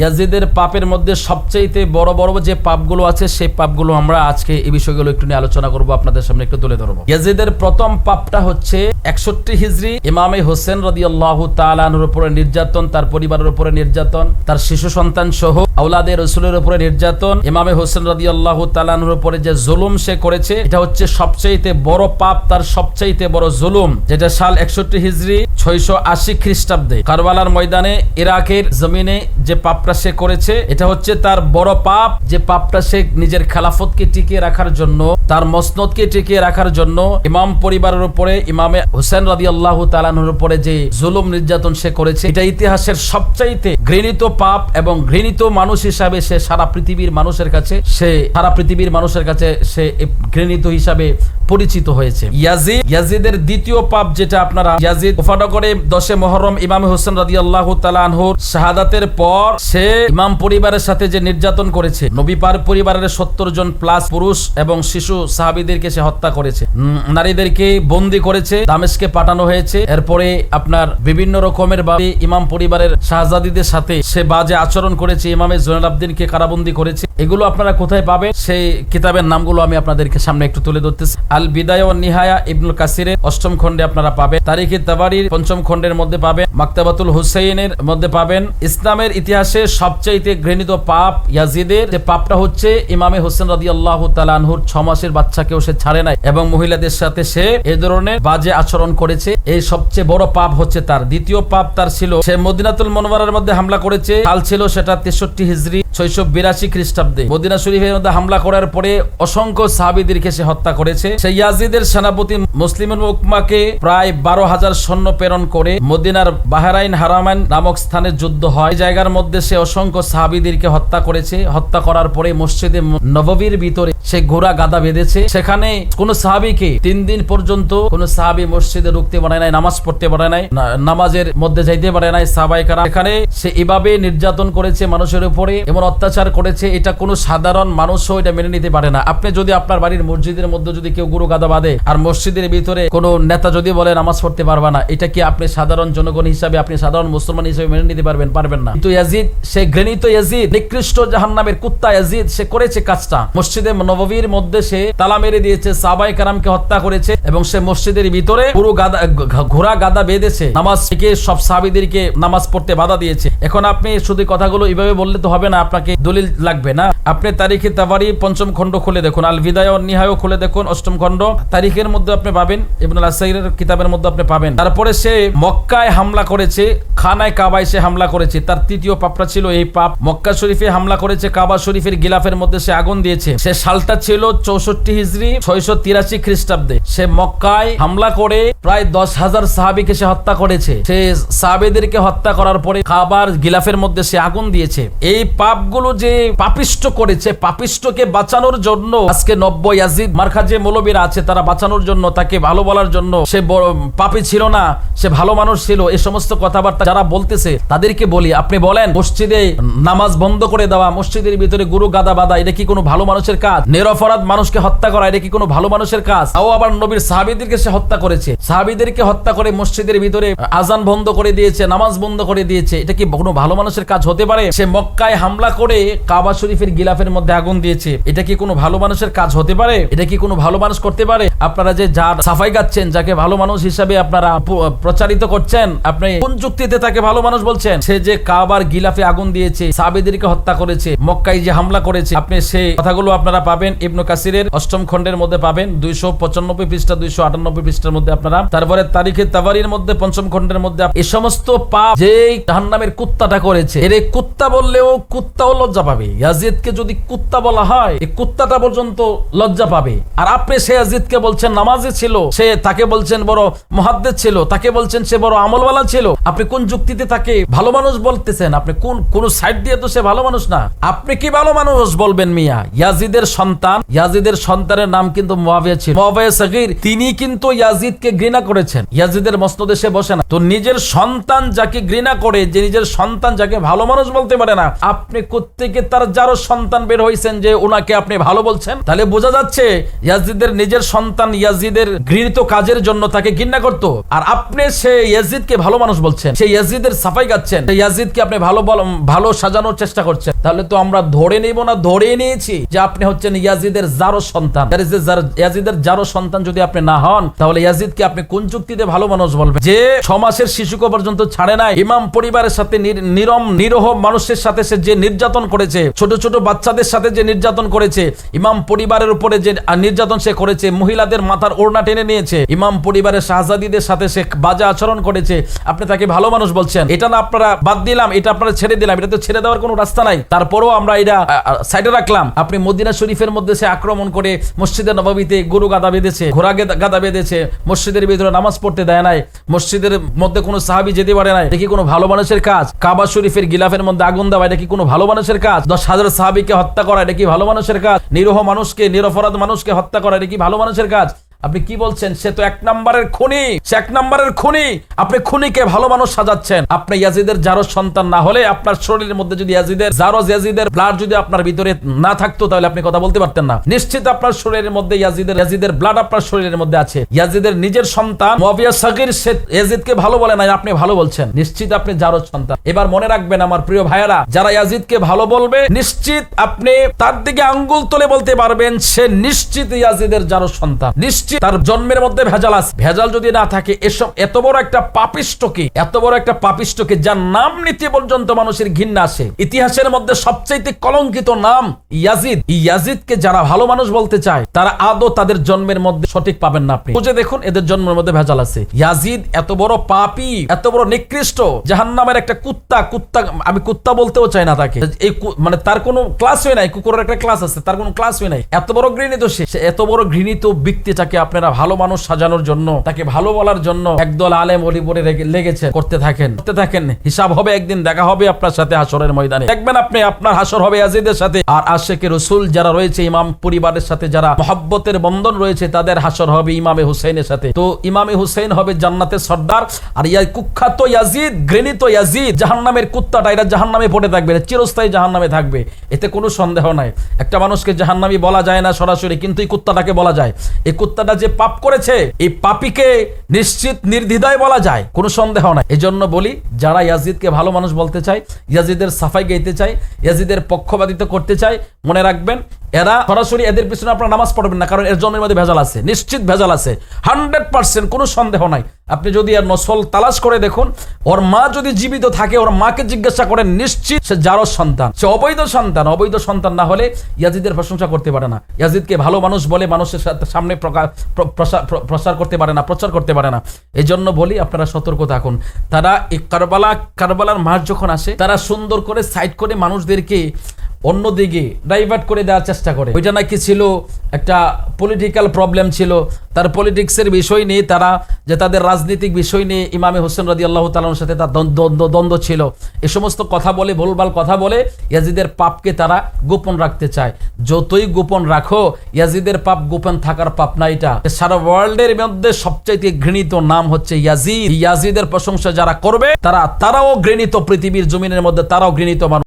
ইয়াজিদের পাপের মধ্যে সবচাইতে বড় বড় যে পাপগুলো আছে, সেই পাপগুলো আমরা আজকে এই বিষয়গুলো একটু নিয়ে আলোচনা করব, আপনাদের সামনে একটু তুলে ধরবো। ইয়াজিদের প্রথম পাপটা হচ্ছে একষট্টি হিজড়ি ইমামে হোসেন রদি আল্লাহ তালানুর উপরে নির্যাতন, তার পরিবারের উপরে নির্যাতন, তার শিশু সন্তান সহ আউলাদে রসুলের উপরে নির্যাতন, ইমামে হোসেন রদি আল্লাহ তালানুর উপরে যে জুলুম সে করেছে, এটা হচ্ছে সবচাইতে বড় পাপ, তার সবচাইতে বড় জুলুম, যেটা সাল একষট্টি হিজড়ি ছয়শো আশি খ্রিস্টাব্দে কারবালার ময়দানে ইরাকের জমিনে যে পাপটা সে করেছে, এটা হচ্ছে তার বড় পাপ। যে পাপটা সে নিজের খেলাফতকে টিকিয়ে রাখার জন্য, তার মসনদকে টিকিয়ে রাখার জন্য ইমাম পরিবারের উপরে, ইমামে হোসেন রাদি আল্লাহ তালানুর উপরে যে জুলুম নির্যাতন সে করেছে, এটা ইতিহাসের সবচাইতে ঘৃণিত পাপ এবং ঘৃণিত মানুষ হিসাবে সে সারা পৃথিবীর মানুষের কাছে, সে সারা পৃথিবীর মানুষের কাছে সে ঘৃণিত হিসাবে পরিচিত হয়েছে। ইয়াজিদ, ইয়াজিদের দ্বিতীয় পাপ যেটা আপনারা, ইয়াজিদ উফানগরে দশে মহরম ইমাম হোসেন রাদি আল্লাহ তালানহুর শাহাদাতের পর সে ইমাম পরিবারের সাথে যে নির্যাতন করেছে, নবী পার পরিবারের সত্তর জন প্লাস পুরুষ এবং শিশু সাহাবিদেরকে সে হত্যা করেছে। নারীদেরকে বন্দি করেছে, দামেশকে পাঠানো হয়েছে। এরপরে আপনার বিভিন্ন রকমের ভাবে ইমাম পরিবারের শাহজাদিদের সাথে সে বাজে আচরণ করেছে, ইমামে জৈনাল আবদিনকে কারাবন্দি করেছে। এগুলো আপনারা কোথায় পাবেন? সেই কিতাবের নামগুলো আমি আপনাদেরকে সামনে একটু তুলে ধরতেছি। আল বিদায় ও নিহায়া ইবনুল কাসিরের অষ্টম খণ্ডে আপনারা পাবেন। তারিখে তাবারির পঞ্চম খণ্ডের মধ্যে পাবেন, মাক্তাবাতুল হুসাইনের মধ্যে পাবেন। ইসলামের ইতিহাসে সবচাইতে ঘৃণিত পাপ ইয়াজিদের, যে পাপটা হচ্ছে ইমামে হোসেন রাদি আল্লাহ তালানহুর ছ মাসের বাচ্চাকেও সে ছাড়ে নাই এবং মহিলাদের সাথে সে এই ধরনের বাজে আচরণ করেছে। এই সবচেয়ে বড় পাপ হচ্ছে তার। দ্বিতীয় পাপ তার ছিল, সে মদিনাতুল মনোয়ারের মধ্যে হামলা করেছে। কাল ছিল সেটা তেষট্টি হিজড়ি ছয়শো বিরাশি খ্রিস্টাব্দে। মদিনা শরীফের মধ্যে হামলা করার পরে অসংখ্য সাহাবিদেরকে সে হত্যা করেছে। সেই সেনাপতি মুসলিম উকমাকে প্রায় বারো হাজার সৈন্য প্রেরণ করে মদিনার বাহারাইন হারামাইন নামক স্থানে যুদ্ধ হয়। জায়গার মধ্যে সে অসংখ্য সাহাবিদেরকে হত্যা করেছে। হত্যা করার পরে মসজিদে নববীর ভিতরে সে ঘোড়া গাদা বেঁধেছে। সেখানে কোন সাহাবিকে তিন দিন পর্যন্ত কোন সাহাবি মসজিদে রুখতে পারে নাই, নামাজ পড়তে পারে নাই নামাজের মধ্যে যাইতে পারে নাই সাহাবাই কারা এখানে সে এভাবে নির্যাতন করেছে মানুষের উপরে, এমন অত্যাচার করেছে। এটা কোনো সাধারণ মানুষও এটা মেনে নিতে পারে না। আপনি যদি আপনার বাড়ির মসজিদের মধ্যে যদি কেউ গুরু গাদা বাঁধে আর মসজিদের ভিতরে কোনো নেতা যদি বলে নামাজ পড়তে পারবা না, এটা কি আপনি সাধারণ জনগণ হিসাবে, আপনি সাধারণ মুসলমান হিসেবে মেনে নিতে পারবেন? পারবেন না। কিন্তু ইয়াজিদ, সে ঘৃণিত ইয়াজিদ, নিকৃষ্ট জাহান্নামের কুত্তা ইয়াজিদ, সে করেছে কাজটা। মসজিদে নববীর মধ্যে সে তালা মেরে দিয়েছে সাবাই কারামকে হত্যা করেছে এবং সে মসজিদের ভিতরে পুরো গাদা ঘোড়া গাদা বেঁধেছে। নামাজ থেকে সব সাহাবিদেরকে নামাজ পড়তে বাধা দিয়েছে। এখন আপনি শুধু কথাগুলো এইভাবে বললে তো হবে না, আপনাকে দলিল লাগবে না? আপনি তারিখে তাবারি পঞ্চম খণ্ড খুলে দেখুন। আল বিদায় ও নিহায় খুলে দেখুন, অষ্টম খণ্ড। তারিখের মধ্যে আপনি পাবেন, ইবনুল আসাইরের কিতাবের মধ্যে আপনি পাবেন। তারপরে সে মক্কায় হামলা করেছে, খানায় কাবায় সে হামলা করেছে। তার তৃতীয় পাপটা ছিল এই পাপ। মক্কা শরীফে হামলা করেছে, কাবা শরীফের গিলাফের মধ্যে সে আগুন দিয়েছে। সে সালটা ছিল চৌষট্টি হিজড়ি, ছয়শো তিরাশি খ্রিস্টাব্দে। সে মক্কায় হামলা করে প্রায় দশ হাজার সাহাবিকে সে হত্যা করেছে। সে সাহাবেদেরকে হত্যা করার পরে কাবার গিলাফের মধ্যে সে আগুন দিয়েছে। এই পাপগুলো যে পাপিষ্ট করেছে, পাপিষ্টকে বাঁচানোর জন্য আজকে নব্য ইয়াজিদ মার্খা যে মৌলবীরা আছে, তারা বাঁচানোর জন্য, তাকে ভালো বলার জন্য সে পাপি ছিল না, সে ভালো মানুষ ছিল এই সমস্ত কথাবার্তা যারা বলতেছে, তাদেরকে বলি, আপনি বলেন, মসজিদে নামাজ বন্ধ করে দেওয়া, মসজিদের ভিতরে গুরু গাদা বাঁধা, এটা কি কোনো ভালো মানুষের কাজ? নিরপরাধ মানুষকে হত্যা করা, এটা কি কোনো ভালো মানুষের কাজ? তাও আবার নবীর সাহাবিদেরকে সে হত্যা করেছে। সাহাবিদেরকে হত্যা করে মসজিদের ভিতরে আজান বন্ধ করে দিয়েছে, নামাজ বন্ধ করে দিয়েছে। এটা কি কোনো ভালো মানুষের কাজ হতে পারে? সে মক্কায় হামলা করে কাবা শরীফের গিলাফের মধ্যে আগুন দিয়েছে। এটা কি কোনো ভালো মানুষের কাজ হতে পারে? এটা কি কোনো ভালো মানুষ করতে পারে? আপনারা যে যার সাফাই গাচ্ছেন, যাকে ভালো মানুষ হিসাবে আপনারা প্রচারিত করছেন, আপনি কোন যুক্তিতে তাকে ভালো মানুষ বলছেন? সে যে কাবার গিলাফে আগুন দিয়েছে সাবেদেরকে হত্যা করেছে, মক্কায় যে হামলা করেছে, আপনি সেই কথাগুলো আপনারা পাবেন। ইবনু কাসিরের অষ্টম খণ্ডের মধ্যে পাবেন। দুইশো পঁচানব্বই পৃষ্ঠা, দুইশো আটানব্বই পৃষ্ঠার মধ্যে আপনারা তারপরে তারিখে তাবারির মধ্যে, পঞ্চম খণ্ডের মধ্যে এই সমস্ত পাপ যে জাহান্নামের কুত্তাটা করেছে, এর কুত্তা বললেও কুত্তাও লজ্জা পাবে। ইয়াজিদকে যদি কুত্তা বলা হয় এই কুত্তাটা পর্যন্ত লজ্জা পাবে। আর আপনি সে ইয়াজিদকে বলছেন, নামাজে ছিল, সে তাকে বলছেন বড় মহাদ্দের ছিল, তাকে বলছেন সে বড় আমলওয়ালা ছিল। আপনি কোন যুক্তিতে তাকে ভালো মানুষ বলতেছেন? আপনি কোন কোন সাইড দিয়ে তো সে ভালো মানুষ না। আপনি কি ভালো মানুষ বলবেন মিয়া? ইয়াজিদের সন্তান, ইয়াজিদের সন্তানের নাম কিন্তু মুয়াবিয়া ছিল। মুয়াবিয়া সগীর, তিনি কিন্তু ইয়াজিদকে ঘৃণা করেছেন। ইয়াজিদের মস্তদে সে বসে না। তো নিজের সন্তান যাকে ঘৃণা করে, যে নিজের সন্তান যাকে ভালো মানুষ বলতে পারে না, আপনি কোত্থেকে তার যারও সন্তান বের হয়েছেন যে ওনাকে আপনি ভালো বলছেন? তাহলে বোঝা যাচ্ছে ইয়াজিদের নিজের সন্তান ইয়াজিদের ঘৃণিত কাজের জন্য তাকে ঘৃণা করত। আর আপনি সে ইয়াজিদকে ভালো মানুষ বলছেন সেই ইয়াজিদের সাফাই গাচ্ছেন ইয়াজিদকে আপনি ভালো ভালো সাজানোর চেষ্টা করছেন। তাহলে তো আমরা ধরে নেব না ধরে নিয়েছি যে আপনি হচ্ছেন ইয়াজিদের জারো সন্তান। ইয়াজিদের জারো সন্তান যদি আপনি না হন, তাহলে ইয়াজিদকে আপনি কোন যুক্তিতে ভালো মানুষ বলবেন? যে ছমাসের শিশুকে পর্যন্ত ছাড়ে নাই, ইমাম পরিবারের সাথে নিরম, নিরহ মানুষের সাথে সে যে নির্যাতন করেছে, ছোট ছোট বাচ্চাদের সাথে যে নির্যাতন করেছে, ইমাম পরিবারের উপরে যে নির্যাতন সে করেছে, মহিলাদের মাথার ওড়না টেনে নিয়েছে, ইমাম পরিবারের শাহজাদিদের সাথে সে বাজে আচরণ করেছে, আপনি তাকে ভালো মানুষ বলছেন। এটা না আপনারা বাদ দিলাম, এটা আপনারা ছেড়ে দিলাম, এটা তো ছেড়ে দেওয়ার কোনো রাস্তা নাই। তারপরেও আমরা এটা সাইডে রাখলাম। আপনি মদিনা শরীফের মধ্যে সে আক্রমণ করে মসজিদের নবাবিতে গরু গাদা বেঁধেছে, ঘোড়া গাদা বেঁধেছে, মসজিদের ভিতরে নামাজ পড়তে দেয় নাই, মসজিদের মধ্যে কোনো সাহাবি যেতে পারে নাই, দেখি কোনো ভালো মানুষের কাজ, কাবা শরীফের গিলাফের মধ্যে আগুন দেওয়া এটা কি কোনো ভালো মানুষের কাজ, দশ হাজার সাহাবিকে হত্যা করা এটা কি ভালো মানুষের কাজ, নিরহ মানুষকে, নিরপরাধ মানুষকে হত্যা করা এটা কি ভালো মানুষের কাজ আপনি কি বলছেন? সে তো এক নম্বরের খুনি। সে এক নম্বরের খুনি। আপনি খুনিকে ভালো মানুষ সাজাচ্ছেন। আপনি ইয়াজিদের জারো সন্তান না হলে আপনার শরীরের মধ্যে যদি ইয়াজিদের, জারো ইয়াজিদের ব্লাড যদি আপনার ভিতরে না থাকতো, তাহলে আপনি কথা বলতে পারতেন না। নিশ্চিত আপনার শরীরের মধ্যে ইয়াজিদের ইয়াজিদের ব্লাড আপনার শরীরের মধ্যে আছে। ইয়াজিদের নিজের সন্তান মুয়াবিয়া সাগির, সে ইয়াজিদকে ভালো বলে না আপনি ভালো বলছেন। নিশ্চিত আপনি জারো সন্তান। এবার মনে রাখবেন আমার প্রিয় ভাইয়েরা, যারা ইয়াজিদকে ভালো বলবে, নিশ্চিত আপনি তার দিকে আঙ্গুল তুলে বলতে পারবেন, সে নিশ্চিত ইয়াজিদের জারো সন্তান। নিশ্চিত তার জন্মের মধ্যে ভেজাল আছে। ভেজাল যদি না থাকে, এসব এত বড় একটা পাপিষ্টকে, এত বড় একটা পাপিষ্টকে যার নাম নিতে পর্যন্ত মানুষের ঘৃণা আসে। ইতিহাসের মধ্যে সবচাইতে কলঙ্কিত নাম ইয়াজিদ। ইয়াজিদকে যারা ভালো মানুষ বলতে চায়, তারা আদৌ তাদের জন্মের মধ্যে সঠিক পাবেন না আপনি। বুঝে দেখুন, এদের জন্মের মধ্যে ভেজাল আছে। ইয়াজিদ এত বড় পাপি, এত বড় নিকৃষ্ট, জাহান্নামের একটা কুত্তা কুত্তা, আমি কুত্তা বলতেও চাই না তাকে। এই মানে তার কোনো ক্লাস হয় নাই, কুকুরের একটা ক্লাস আছে, তার কোনো ক্লাস হয় নাই। এত বড় ঘৃণিত সে এত বড় ঘৃণিত ব্যক্তিটাকে আপনারা ভালো মানুষ সাজানোর জন্য, তাকে ভালো বলার জন্য একদল আলেম অলি বলে লেগেছে, করতে থাকেন করতে থাকেন। হিসাব হবে একদিন, দেখা হবে আপনার সাথে হাসরের ময়দানে। দেখবেন আপনি, আপনার হাসর হবে আজিদের সাথে। আর আশেকে রসুল যারা রয়েছে, ইমাম পরিবারের সাথে যারা মহব্বতের বন্ধন রয়েছে, তাদের হাসর হবে ইমামে হুসেনের সাথে। তো ইমামে হুসেন হবে জান্নাতের সর্দার, আর ইয়াই কুখ্যাত ইয়াজিদ, ঘৃণিত ইয়াজিদ, জাহান্নামের কুত্তাটা এটা জাহান্নামে পড়ে থাকবে চিরস্থায়ী জাহান্নামে থাকবে। এতে কোনো সন্দেহ নাই। একটা মানুষকে জাহান্নামি বলা যায় না সরাসরি, কিন্তু এই কুত্তাটাকে বলা যায়। এই কুত্তাটা যে পাপ করেছে, এই পাপিকে নিশ্চিত নির্দ্বিধায় বলা যায়, কোনো সন্দেহ নাই। এই জন্য বলি, যারা ইয়াজিদকে ভালো মানুষ বলতে চায়, ইয়াজিদের সাফাই গাইতে চায়, ইয়াজিদের পক্ষপাতিত্ব করতে চায় মনে রাখবেন, এরা সরাসরি এদের পিছনে আপনার নামাজ পড়বেন না, কারণ এর জন্মের মধ্যে ভেজাল আছে, নিশ্চিত ভেজাল আছে। হান্ড্রেড পার্সেন্ট কোনো সন্দেহ নাই। আপনি যদি আর নসল তালাশ করে দেখুন, ওর মা যদি জীবিত থাকে, ওর মাকে জিজ্ঞাসা করেন, নিশ্চিত সে যারো সন্তান, সে অবৈধ সন্তান। অবৈধ সন্তান না হলে ইয়াজিদের প্রশংসা করতে পারে না। ইয়াজিদকে ভালো মানুষ বলে মানুষের সামনে প্রসার করতে পারে না, প্রচার করতে পারে না। এই জন্য বলি, আপনারা সতর্ক থাকুন। তারা এই কারবালা, কারবালার মাস যখন আসে, তারা সুন্দর করে সাইড করে মানুষদেরকে অন্যদিকে ডাইভার্ট করে দেওয়ার চেষ্টা করে। ওইটা নাকি ছিল একটা পলিটিক্যাল প্রবলেম ছিল। তার পলিটিক্সের বিষয় নিয়ে তারা যে তাদের রাজনৈতিক বিষয় নিয়ে ইমামে হোসেন রাজি আল্লাহ তালার সাথে তার দ্বন্দ্ব, দ্বন্দ্ব- ছিল। এ সমস্ত কথা বলে, ভুলভাল কথা বলে ইয়াজিদের পাপকে তারা গোপন রাখতে চায়। যতই গোপন রাখো, ইয়াজিদের পাপ গোপন থাকার পাপ না এটা। সারা ওয়ার্ল্ডের মধ্যে সবচাইতে ঘৃণিত নাম হচ্ছে ইয়াজিদ। ইয়াজিদের প্রশংসা যারা করবে, তারা, তারাও ঘৃণিত, পৃথিবীর জমিনের মধ্যে তারাও ঘৃণিত মানুষ।